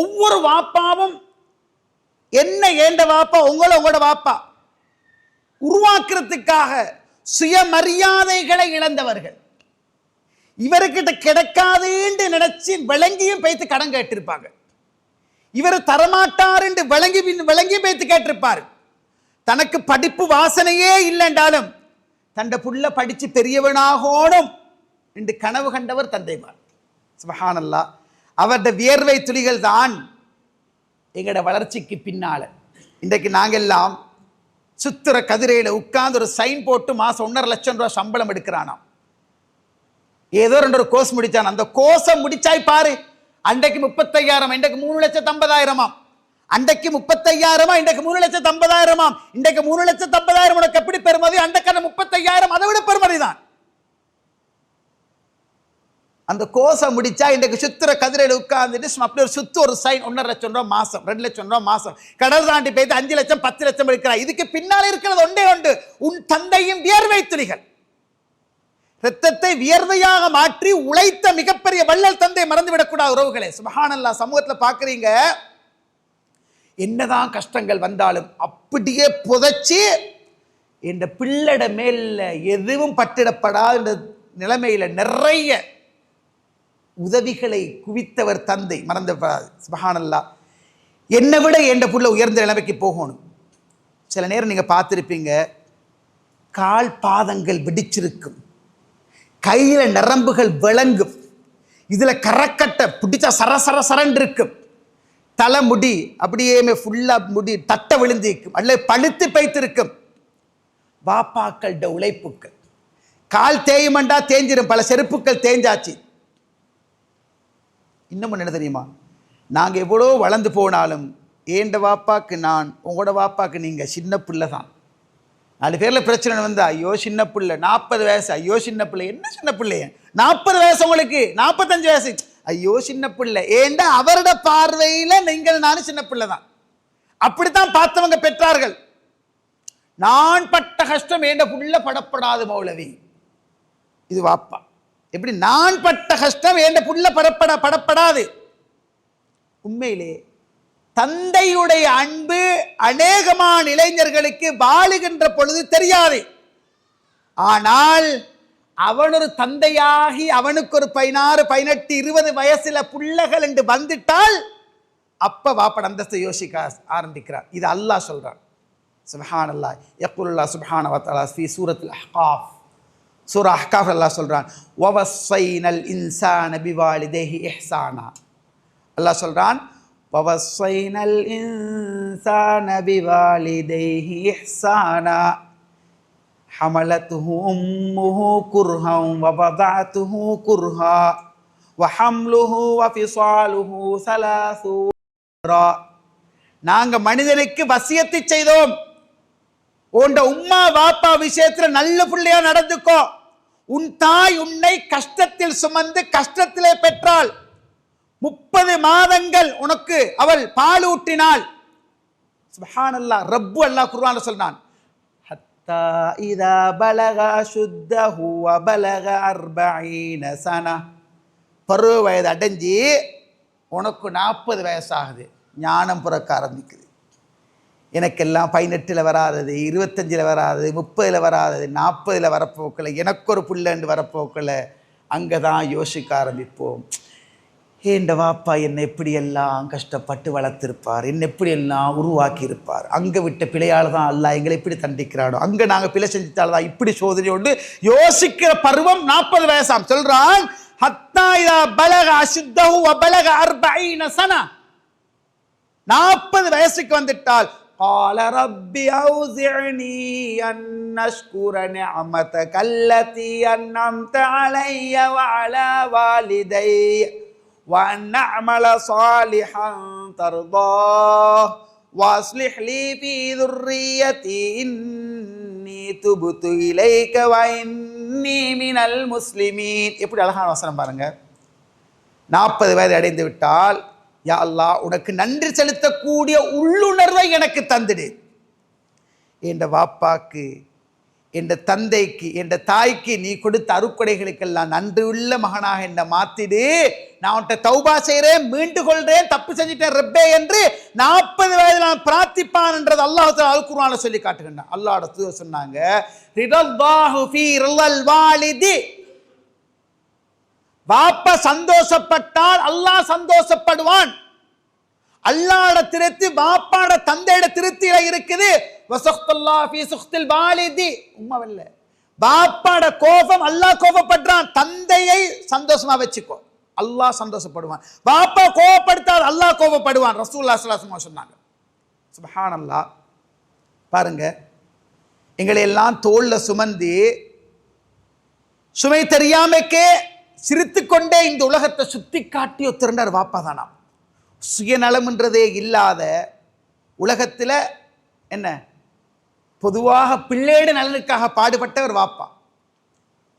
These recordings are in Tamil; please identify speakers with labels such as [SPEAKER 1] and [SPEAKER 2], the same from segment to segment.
[SPEAKER 1] ஒவ்வொரு வாப்பாவும் என்ன ஏண்ட வாப்பா உங்களை உங்களோட வாப்பா உருவாக்குறதுக்காக சுயமரியாதைகளை இழந்தவர்கள் இவர்கிட்ட என்று நினைச்சு விளங்கியும் பேத்து கடன் கேட்டிருப்பாங்க இவர் தரமாட்டார் என்று விளங்கி விளங்கி பேத்து கேட்டிருப்பார் தனக்கு படிப்பு வாசனையே இல்லைன்றாலும் தண்ட புள்ள படித்து பெரியவனாகோடும் என்று கனவு கண்டவர் தந்தைமார் சுபஹானல்லா அவரது வியர்வை துளிகள் தான் எங்களோட வளர்ச்சிக்கு பின்னால் இன்றைக்கு நாங்கெல்லாம் சுத்துற கதிரையில் உட்கார்ந்து ஒரு சைன் போட்டு மாதம் ஒன்றரை லட்சம் ரூபா சம்பளம் எடுக்கிறானாம் ஏதோ ரெண்டு ஒரு கோர்ஸ் முடித்தான் அந்த கோர்ஸை முடிச்சாய் பாரு அன்றைக்கு முப்பத்தையாயிரம் இன்றைக்கு மூணு லட்சத்து ஐம்பதாயிரமாம் அன்றைக்கு முப்பத்தையாயிரமா இன்றைக்கு மூணு லட்சத்து ஐம்பதாயிரமாம் இன்றைக்கு மூணு லட்சத்து ஐம்பதாயிரம் உனக்கு எப்படி பெருமதி அன்றைக்கான முப்பத்தையாயிரம் அதை விட பெறுமதி தான் அந்த கோஷம் முடிச்சா இன்றைக்கு சுத்துற கதிரையில் உட்காந்துட்டு அப்படி ஒரு சுத்து ஒரு சைன் ஒன்றரை லட்சம் ரூபா மாசம் ரெண்டு லட்சம் ரூபா மாசம் கடல் தாண்டி பெய்து அஞ்சு லட்சம் பத்து லட்சம் எடுக்கிறா இதுக்கு பின்னால் இருக்கிறது ஒன்றே ஒன்று உன் தந்தையின் வியர்வை துளிகள் ரத்தத்தை வியர்வையாக மாற்றி உழைத்த மிகப்பெரிய வள்ளல் தந்தை மறந்துவிடக்கூடாது உறவுகளே சுபஹானல்லா சமூகத்தில் பார்க்குறீங்க என்னதான் கஷ்டங்கள் வந்தாலும் அப்படியே புதைச்சி இந்த பிள்ளட மேல எதுவும் பட்டிடப்படாத நிலைமையில் நிறைய உதவிகளை குவித்தவர் தந்தை மறந்த சுபஹானல்லா என்னை விட என் புள்ள உயர்ந்த நிலைமைக்கு போகணும் சில நேரம் நீங்கள் பார்த்துருப்பீங்க கால் பாதங்கள் வெடிச்சிருக்கும் கையில் நரம்புகள் விளங்கும் இதில் கரக்கட்டை பிடிச்சா சர சர சரண்டு இருக்கும் தலைமுடி அப்படியே ஃபுல்லாக முடி தட்டை விழுந்திருக்கும் அல்ல பழுத்து பைத்திருக்கும் வாப்பாக்கள்ட உழைப்புக்கள் கால் தேயுமண்டா தேஞ்சிரும் பல செருப்புக்கள் தேஞ்சாச்சு இன்னமும் என்ன தெரியுமா நாங்கள் எவ்வளோ வளர்ந்து போனாலும் ஏண்ட வாப்பாக்கு நான் உங்களோட வாப்பாக்கு நீங்கள் சின்ன பிள்ளை தான் நாலு பேரில் பிரச்சனை வந்து ஐயோ சின்ன பிள்ளை நாற்பது வயசு ஐயோ சின்ன பிள்ளை என்ன சின்ன பிள்ளைய நாற்பது வயசு உங்களுக்கு நாற்பத்தஞ்சு வயசு ஐயோ சின்ன பிள்ளை ஏண்டா அவரோட பார்வையில் நீங்கள் நானும் சின்ன பிள்ளை தான் அப்படித்தான் பார்த்தவங்க பெற்றார்கள் நான் பட்ட கஷ்டம் ஏண்ட புள்ள படப்படாது மௌலவி இது வாப்பா எப்படி நான் பட்ட கஷ்டம் என் புள்ள படப்பட படப்படாது உண்மையிலே தந்தையுடைய அன்பு அநேகமான இளைஞர்களுக்கு வாழுகின்ற பொழுது தெரியாது ஆனால் அவன் ஒரு தந்தையாகி அவனுக்கு ஒரு பதினாறு பதினெட்டு இருபது வயசுல புள்ளகள் என்று வந்துட்டால் அப்ப வாப்பட அந்தஸ்தை யோசிக்க ஆரம்பிக்கிறார் இது அல்லாஹ் சொல்றான் சுபஹான் அல்லா எக்குல்லா சுபஹான் வத்தாலா ஸ்ரீ சூரத்தில் அஹ்காஃப் சூரா அஹ்காஃப் அல்லாஹ் சொல்கிறான் ஒவசைனல் இன்சான பிவாலிதேஹி இஹ்சானா அல்லாஹ் சொல்கிறான் ஒவசைனல் இன்சான பிவாலிதேஹி இஹ்சானா حملته أمه كرها ووضعته كرها وحمله وفصاله ثلاث நாங்கள் மனிதனுக்கு வசியத்தை செய்தோம் உண்ட உம்மா வாப்பா விஷயத்தில் நல்ல பிள்ளையா நடந்துக்கோ உன் தாய் உன்னை கஷ்டத்தில் சுமந்து கஷ்டத்திலே பெற்றாள் முப்பது மாதங்கள் உனக்கு அவள் பாலூட்டினாள் சுபஹான் அல்லா ரப்பு அல்லா குர்வான் சொன்னான் ஹத்தா இதா பலக சுத்தஹு அபலக அர்பீன சனா பருவ வயது அடைஞ்சி உனக்கு நாற்பது வயசாகுது ஞானம் பிறக்க ஆரம்பிக்குது எனக்கெல்லாம் பதினெட்டில் வராதது இருபத்தஞ்சில் வராதது முப்பதில் வராதது நாற்பதில் வரப்போக்கில் எனக்கு ஒரு புள்ளண்டு வரப்போக்கில் அங்கே தான் யோசிக்க ஆரம்பிப்போம் ஏண்ட வாப்பா என்னை எப்படியெல்லாம் கஷ்டப்பட்டு வளர்த்துருப்பார் என்னை எப்படியெல்லாம் உருவாக்கியிருப்பார் அங்கே விட்ட பிழையால் தான் அல்ல எங்களை எப்படி தண்டிக்கிறாடோ அங்கே நாங்கள் பிழை செஞ்சிட்டால் தான் இப்படி சோதனையோடு யோசிக்கிற பருவம் நாற்பது வயசாம் சொல்கிறான் நாற்பது வயசுக்கு வந்துட்டால் قال رب أوزعني أن أشكر نعمتك التي أنعمت علي وعلى والدي وأن أعمل صالحا ترضاه وأصلح لي في ذريتي إني تبت إليك وإني من المسلمين எப்படி அழகான வசனம் பாருங்க நாற்பது வயது அடைந்து விட்டால் யா அல்லா உனக்கு நன்றி செலுத்தக்கூடிய உள்ளுணர்வை எனக்கு தந்துடு என் வாப்பாக்கு என் தந்தைக்கு என் தாய்க்கு நீ கொடுத்த அருக்குடைகளுக்கெல்லாம் நன்றி உள்ள மகனாக என்னை மாத்திடு நான் உன்ட்ட தௌபா செய்கிறேன் மீண்டு கொள்கிறேன் தப்பு செஞ்சுட்டேன் ரெப்பே என்று நாற்பது வயதில் நான் பிரார்த்திப்பான் என்றது அல்லாஹ் அல்குர்வான சொல்லி காட்டுகின்றான் அல்லாட தூய சொன்னாங்க வாப்ப சந்தோஷப்பட்டால் அல்லாஹ் சந்தோஷப்படுவான் அல்லாட திருத்தி பாப்பாட தந்தையோட திருத்தில இருக்குது உமாவில்ல பாப்பாட கோபம் அல்லாஹ் கோபப்படுறான் தந்தையை சந்தோஷமா வச்சுக்கோ அல்லாஹ் சந்தோஷப்படுவான் பாப்பா கோபப்படுத்தால் அல்லாஹ் கோபப்படுவான் ரசூல்லா சுல்லாசுமா சொன்னாங்க அல்லா பாருங்க எங்களை எல்லாம் தோல்ல சுமந்து சுமை தெரியாமக்கே சிரித்துக்கொண்டே இந்த உலகத்தை சுற்றி காட்டி ஒத்திருந்தார் வாப்பா தானா சுயநலம்ன்றதே இல்லாத உலகத்தில் என்ன பொதுவாக பிள்ளையோட நலனுக்காக பாடுபட்டவர் வாப்பா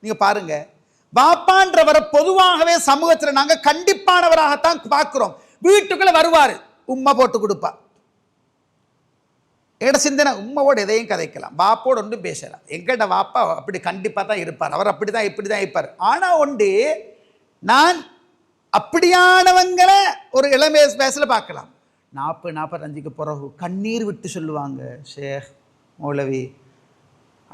[SPEAKER 1] நீங்கள் பாருங்கள் வாப்பான்றவரை பொதுவாகவே சமூகத்தில் நாங்கள் கண்டிப்பானவராகத்தான் பார்க்குறோம் வீட்டுக்குள்ளே வருவார் உம்மை போட்டு கொடுப்பா எங்கிட்ட சிந்தனை உண்மையோடு எதையும் கதைக்கலாம் பாப்போடு ஒன்றும் பேசலாம் எங்கிட்ட வாப்பா அப்படி கண்டிப்பாக தான் இருப்பார் அவர் அப்படி தான் இப்படி தான் இருப்பார் ஆனால் ஒன்று நான் அப்படியானவங்களை ஒரு இளமே பேசல பார்க்கலாம் நாற்பது நாற்பத்தஞ்சுக்கு பிறகு கண்ணீர் விட்டு சொல்லுவாங்க ஷேக் மௌலவி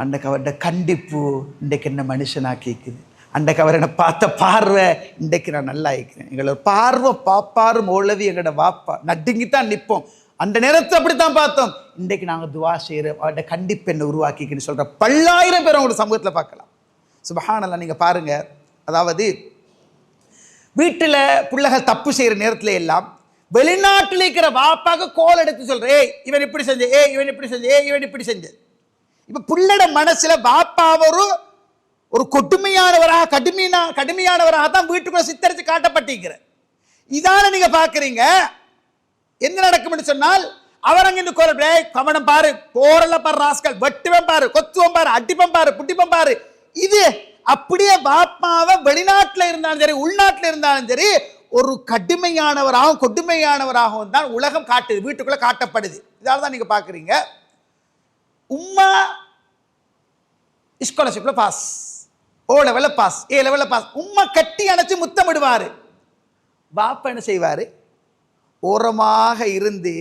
[SPEAKER 1] அன்றைக்கு அவர்கிட்ட கண்டிப்பு இன்றைக்கு என்ன கேட்குது அன்றைக்கு அவர் என்னை பார்த்த பார்வை இன்றைக்கு நான் நல்லா இருக்கிறேன் எங்களோட பார்வை பாப்பார் மௌலவி எங்களோட வாப்பா நட்டுங்கி தான் நிற்போம் அந்த நேரத்தை அப்படித்தான் பார்த்தோம் இன்றைக்கு நாங்கள் துவா செய்கிற அவர்கிட்ட கண்டிப்பு என்ன உருவாக்கிக்கின்னு சொல்கிற பல்லாயிரம் பேர் அவங்களோட சமூகத்தில் பார்க்கலாம் சுபஹானல்லாம் நீங்கள் பாருங்கள் அதாவது வீட்டில் பிள்ளைகள் தப்பு செய்கிற நேரத்தில் எல்லாம் வெளிநாட்டில் இருக்கிற வாப்பாக கோல் எடுத்து சொல்கிற ஏய் இவன் இப்படி செஞ்ச ஏ இவன் இப்படி செஞ்ச ஏ இவன் இப்படி செஞ்சு இப்போ புள்ளட மனசில் வாப்பாவரும் அவரும் ஒரு கொடுமையானவராக கடுமையான கடுமையானவராக தான் வீட்டுக்குள்ளே சித்தரித்து காட்டப்பட்டிருக்கிற இதான நீங்கள் பார்க்குறீங்க என்ன நடக்கும் சொன்னால் அவரங்க இந்த கோரல் டே கவனம் பாரு கோரல பாரு ராஸ்கல் வெட்டுவன் பாரு கொத்துவம் பாரு அடிப்பம் பாரு புட்டிப்பம் பாரு இது அப்படியே பாப்பாவை வெளிநாட்டில் இருந்தாலும் சரி உள்நாட்டில் இருந்தாலும் சரி ஒரு கடுமையானவராகவும் கொடுமையானவராகவும் தான் உலகம் காட்டுது வீட்டுக்குள்ளே காட்டப்படுது இதால் தான் நீங்கள் பார்க்குறீங்க உம்மா ஸ்காலர்ஷிப்பில் பாஸ் ஓ லெவலில் பாஸ் ஏ லெவலில் பாஸ் உம்மா கட்டி அணைச்சி முத்தமிடுவார் பாப்பா என்ன செய்வார் ஓரமாக இருந்து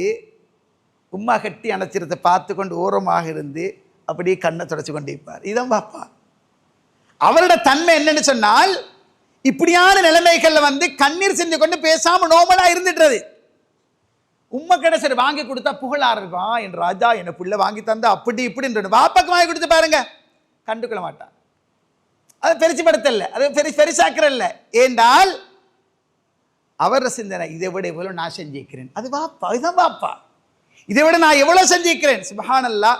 [SPEAKER 1] உமா கட்டி அணைச்சிரத்தை பார்த்து கொண்டு ஓரமாக இருந்து அப்படியே கண்ணை தொடச்சி கொண்டு இருப்பார் இதான் பாப்பா அவரோட தன்மை என்னன்னு சொன்னால் இப்படியான நிலைமைகளில் வந்து கண்ணீர் செஞ்சு கொண்டு பேசாமல் நோமலாக இருந்துட்டுறது கடை சரி வாங்கி கொடுத்தா புகழாக இருக்கும் என் ராஜா என்னை பிள்ளை வாங்கி தந்தா அப்படி இப்படின்னு பாப்பாக்கு வாங்கி கொடுத்து பாருங்க கண்டுக்கொள்ள மாட்டான் அது பெருசுப்படுத்தல அது பெரு பெருசாக்கிறல்ல ஏண்டால் அவர சிந்தனை இதை விட எவ்வளோ நான் செஞ்சிருக்கிறேன் அது வாப்பா இதுதான் வாப்பா இதை விட நான் எவ்வளோ செஞ்சிருக்கிறேன் சுபஹானல்லா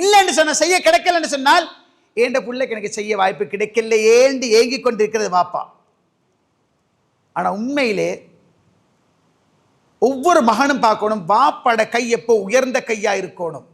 [SPEAKER 1] இல்லைன்னு சொன்ன செய்ய கிடைக்கலன்னு சொன்னால் ஏண்ட பிள்ளைக்கு எனக்கு செய்ய வாய்ப்பு கிடைக்கல ஏண்டு ஏங்கி கொண்டிருக்கிறது வாப்பா ஆனால் உண்மையிலே ஒவ்வொரு மகனும் பார்க்கணும் வாப்பட கை எப்போ உயர்ந்த கையாக இருக்கணும்